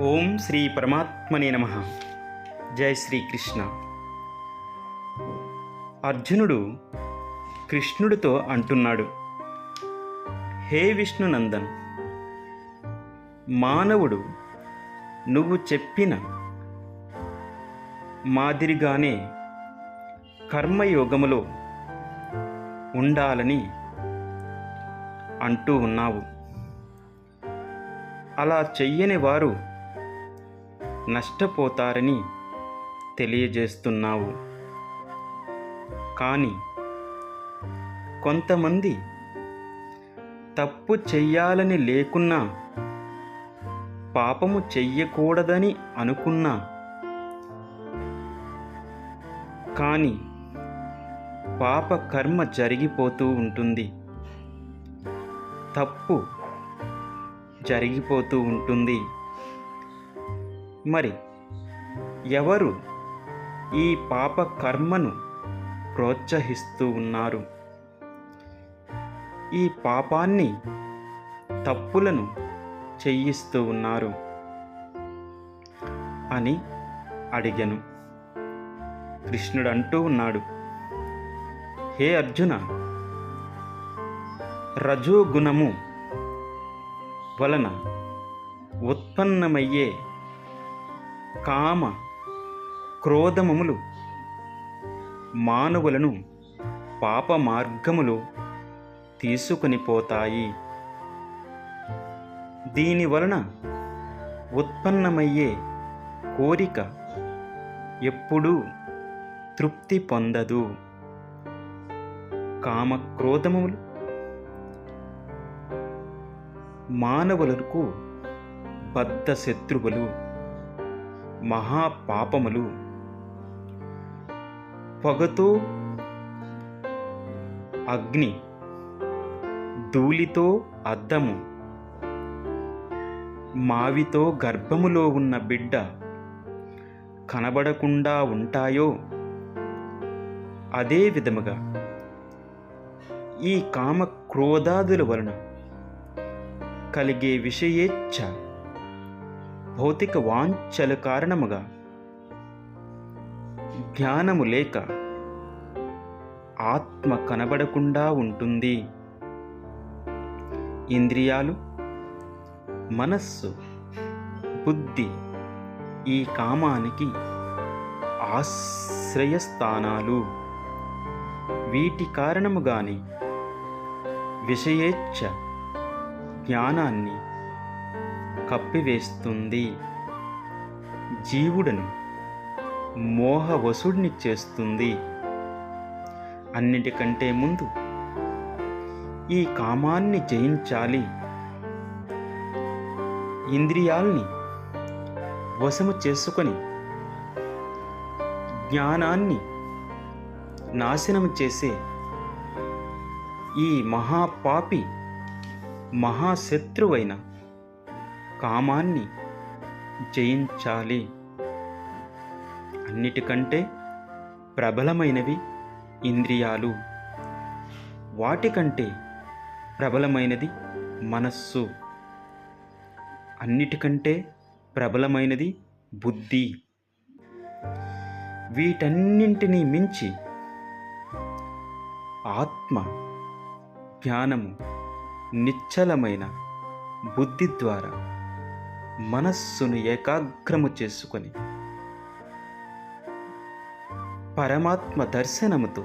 ఓం శ్రీ పరమాత్మనే నమ. జై శ్రీకృష్ణ అర్జునుడు కృష్ణుడితో అంటున్నాడు హే విష్ణునందన్ మానవుడు నువ్వు చెప్పిన మాదిరిగానే కర్మయోగములో ఉండాలని అంటూ ఉన్నావు. అలా చెయ్యని వారు నష్టపోతారని తెలియజేస్తున్నావు. కానీ కొంతమంది తప్పు చెయ్యాలని లేకున్నా పాపము చెయ్యకూడదని అనుకున్నా. కానీ పాప కర్మ జరిగిపోతూ ఉంటుంది. తప్పు జరిగిపోతూ ఉంటుంది. మరి ఎవరు ఈ పాప కర్మను ప్రోత్సహిస్తూ ఉన్నారు? ఈ పాపాన్ని తప్పులను చెయ్యిస్తూ ఉన్నారు అని అడిగాను. కృష్ణుడు అంటూ ఉన్నాడు హే అర్జున రజోగుణము వలన ఉత్పన్నమయ్యే కామ క్రోధమములు మానవులను పాప మార్గములు తీసుకొని పోతాయి. దీని వలన ఉత్పన్నమయ్యే కోరిక ఎప్పుడూ తృప్తి పొందదు. కామ మానవులకు బద్ధ శత్రువులు మహాపాపములు. పొగతో అగ్ని. ధూళితో అద్దము. మావితో గర్భములో ఉన్న బిడ్డ కనబడకుండా ఉంటాయో? అదే విధముగా ఈ కామ క్రోధాదుల వలన కలిగే విషయేచ్ఛ భౌతిక వాంఛల కారణముగా. జ్ఞానము లేక ఆత్మ కనబడకుండా ఉంటుంది. ఇంద్రియాలు మనస్సు బుద్ధి ఈ కామానికి ఆశ్రయస్థానాలు. వీటి కారణముగానే విషయేచ్ఛ జ్ఞానాన్ని కప్పివేస్తుంది. జీవుడను మోహవసుడిని చేస్తుంది. అన్నిటికంటే ముందు ఈ కామాన్ని జయించాలి. ఇంద్రియాల్ని వశము చేసుకొని జ్ఞానాన్ని నాశనం చేసే ఈ మహాపాపి మహాశత్రువైన కామాన్ని జయించాలి. అన్నిటికంటే ప్రబలమైనవి ఇంద్రియాలు. వాటికంటే ప్రబలమైనది మనస్సు. అన్నిటికంటే ప్రబలమైనది బుద్ధి. వీటన్నింటినీ మించి ఆత్మ జ్ఞానము నిశ్చలమైన బుద్ధి ద్వారా మనస్సును ఏకాగ్రము చేసుకొని పరమాత్మ దర్శనముతో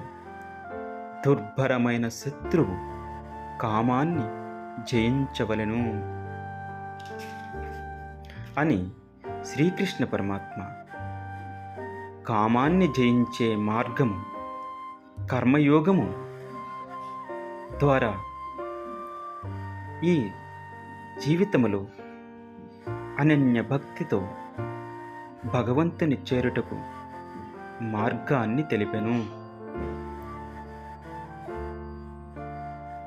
దుర్భరమైన శత్రువు కామాన్ని జయించవలెను అని శ్రీకృష్ణ పరమాత్మ కామాన్ని జయించే మార్గము కర్మయోగము ద్వారా ఈ జీవితములో అనన్య భక్తితో భగవంతుని చేరుటకు మార్గాన్ని తెలిపెను.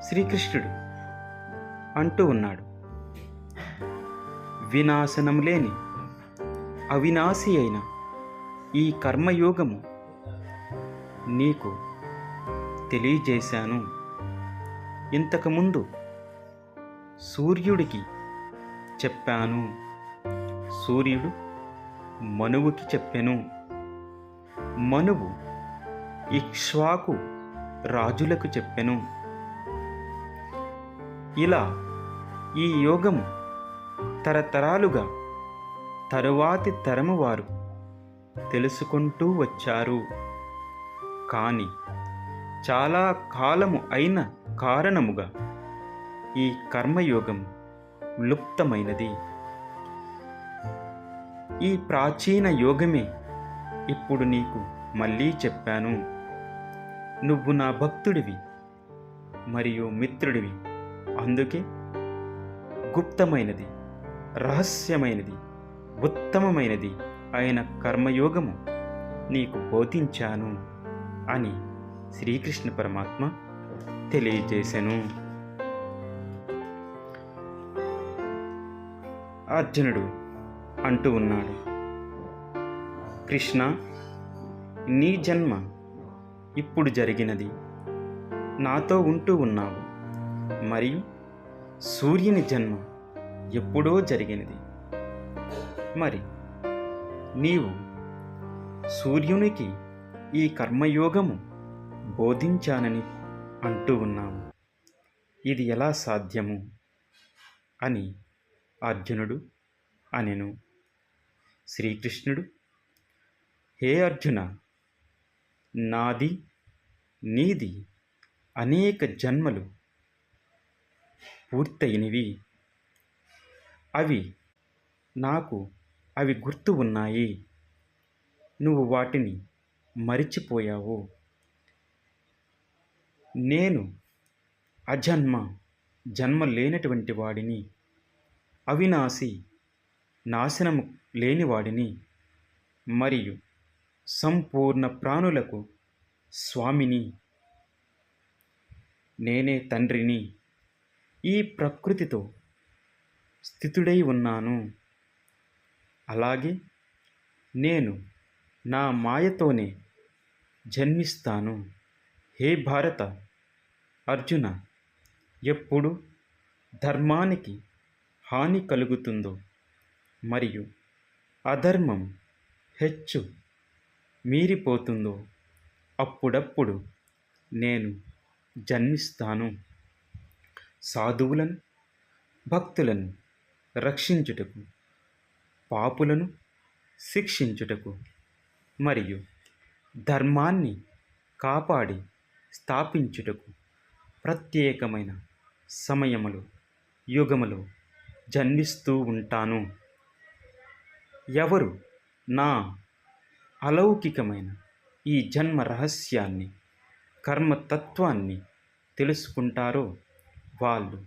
శ్రీకృష్ణుడు అంటూ ఉన్నాడు వినాశనం లేని అవినాశి అయిన ఈ కర్మయోగము నీకు తెలియజేశాను. ఇంతకుముందు సూర్యుడికి చెప్పాను. సూర్యుడు మనువుకి చెప్పెను. మనువు ఇక్ష్వాకు రాజులకు చెప్పెను. ఇలా ఈ యోగము తరతరాలుగా తరువాతి తరము వారు తెలుసుకుంటూ వచ్చారు. కానీ చాలా కాలము అయిన కారణముగా ఈ కర్మయోగం లుప్తమైనది. ఈ ప్రాచీన యోగమే ఇప్పుడు నీకు మళ్ళీ చెప్పాను. నువ్వు నా భక్తుడివి మరియు మిత్రుడివి. అందుకే గుప్తమైనది రహస్యమైనది ఉత్తమమైనది అయిన కర్మయోగము నీకు బోధించాను అని శ్రీకృష్ణ పరమాత్మ తెలియజేశాను అర్జునుడు అంటూ ఉన్నాడు. కృష్ణ నీ జన్మ ఇప్పుడు జరిగినది. నాతో ఉంటూ ఉన్నావు. మరియు సూర్యుని జన్మ ఎప్పుడో జరిగినది. మరి నీవు సూర్యునికి ఈ కర్మయోగము బోధించానని అంటూ ఉన్నావు. ఇది ఎలా సాధ్యము? అని అర్జునుడు అనెను. శ్రీకృష్ణుడు హే అర్జున నాది నీది అనేక జన్మలు పూర్తయినవి. అవి నాకు అవి గుర్తు ఉన్నాయి. నువ్వు వాటిని మరిచిపోయావు. నేను అజన్మ జన్మ లేనటువంటి వాడిని అవినాశి నాశనము లేనివాడిని మరియు సంపూర్ణ ప్రాణులకు స్వామిని. నేనే తండ్రిని. ఈ ప్రకృతితో స్థితుడై ఉన్నాను. అలాగే నేను నా మాయతోనే జన్మిస్తాను. హే భారత అర్జున ఎప్పుడు ధర్మానికి హాని కలుగుతుందో? మరియు అధర్మం హెచ్చు మీరిపోతుందో? అప్పుడప్పుడు నేను జన్మిస్తాను. సాధువులను భక్తులను రక్షించుటకు పాపులను శిక్షించుటకు మరియు ధర్మాన్ని కాపాడి స్థాపించుటకు ప్రత్యేకమైన సమయములు యుగములు జన్మిస్తూ ఉంటాను. ఎవరు నా అలౌకికమైన ఈ జన్మ రహస్యాన్ని కర్మతత్వాన్ని తెలుసుకుంటారో? వాళ్ళు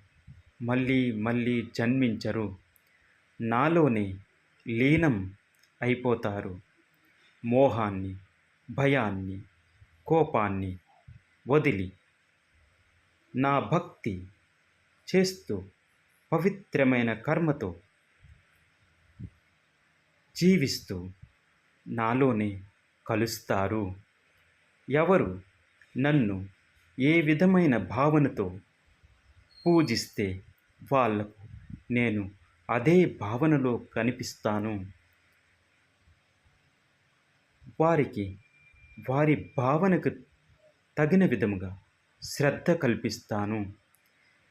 మళ్ళీ మళ్ళీ జన్మించరు. నాలోనే లీనం అయిపోతారు. మోహాన్ని భయాన్ని కోపాన్ని వదిలి నా భక్తి చేస్తూ పవిత్రమైన కర్మతో జీవిస్తూ నాలోనే కలుస్తారు. ఎవరు నన్ను ఏ విధమైన భావనతో పూజిస్తే వాళ్ళకు నేను అదే భావనలో కనిపిస్తాను? వారికి వారి భావనకు తగిన విధముగా శ్రద్ధ కల్పిస్తాను.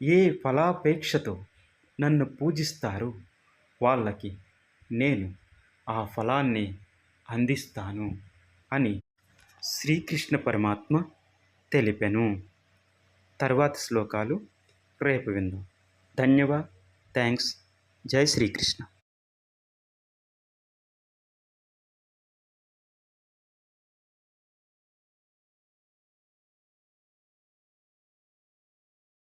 ఏ ఫలాపేక్షతో నన్ను పూజిస్తారు. వాళ్ళకి నేను ఆ ఫలాన్ని అందిస్తాను అని శ్రీకృష్ణ పరమాత్మ తెలిపెను. తర్వాత శ్లోకాలు రేపు విందాం. ధన్యవాద్. థ్యాంక్స్ జై శ్రీకృష్ణ.